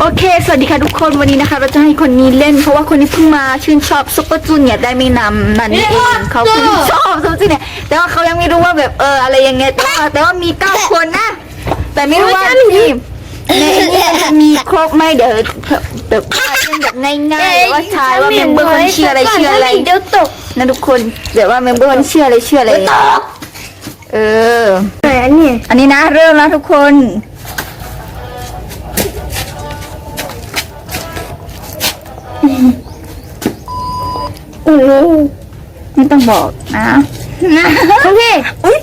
โอเค สวัสดีค่ะทุกคนวันนี้นะคะ เราจะให้คนนี้เล่น เพราะว่าคนนี้เพิ่งมาชื่นชอบซุปเปอร์จูเนียร์ได้ไม่นำนั่นเองเขาเพิ่งชอบซุปเปอร์จูเนียร์แต่ว่าเขายังไม่รู้ว่าแบบเอออะไรยังไงแต่ว่าแต่ว่ามีเก้าคนนะ แต่ไม่รู้ว่าที่ในนี้มันจะมีครบไหมเดี๋ยวแบบว่าเล่นแบบง่ายๆหรือว่าทายว่าเมมเบอร์คนชื่ออะไรชื่ออะไรเดี๋ยวตกนะทุกคนเดี๋ยวว่าเมมเบอร์คนชื่ออะไรชื่ออะไรเออไหนอันนี้อันนี้นะเริ่มแล้วทุกคน อือไม่ต้องบอกนะโอเคอุ้ย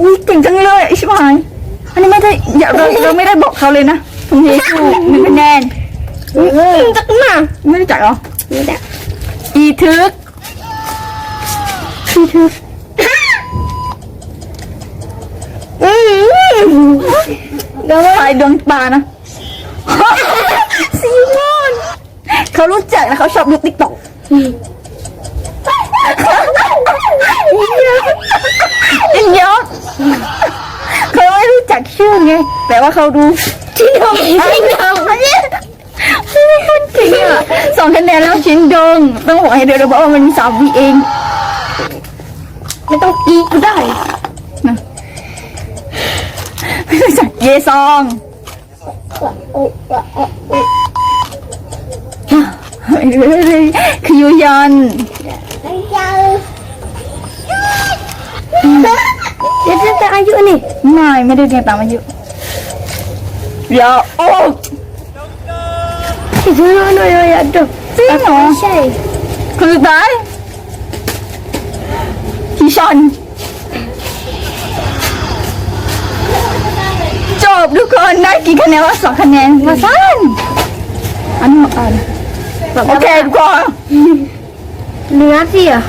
อุ้ยเก่งจังเลยอิชบายอันนี้ไม่ได้อย่าเราเราไม่ได้บอกเขาเลยนะตรงนี้ถูกหนึ่งคะแนนจักมาไม่รู้จักเหรอนี่แหละอีทึกอีทึกอือเดี๋ยวไฟดวงตานะซีมอน เขารู้จักนะเขาชอบดูติ๊กต็อกอินยศเขาไม่รู้จักชื่อไง แต่ว่าเขาดูที่ทำที่ทอันนี้ไม่คนเก่งอะสองคะแนนแล้วชิ้นดงต้องบอกให้เดี๋ยวเราบอกว่ามันสามวีเอง ไม่ต้องอีก็ได้ไม่รู้จักเยซอง คือยูยอนเดี๋ยวจะอายุนี่ไม่ไม่ได้เรียนตามอายุเดี๋ยวโอ้ที่ซื้อหน่อยหน่อยดูจริงเหรอใช่คนสุดท้ายทีชอนจบทุกคนได้กี่คะแนนวะสองคะแนนมาสั้นอันนี้อ่าน โอเคทุกคนเนื้อสิอะ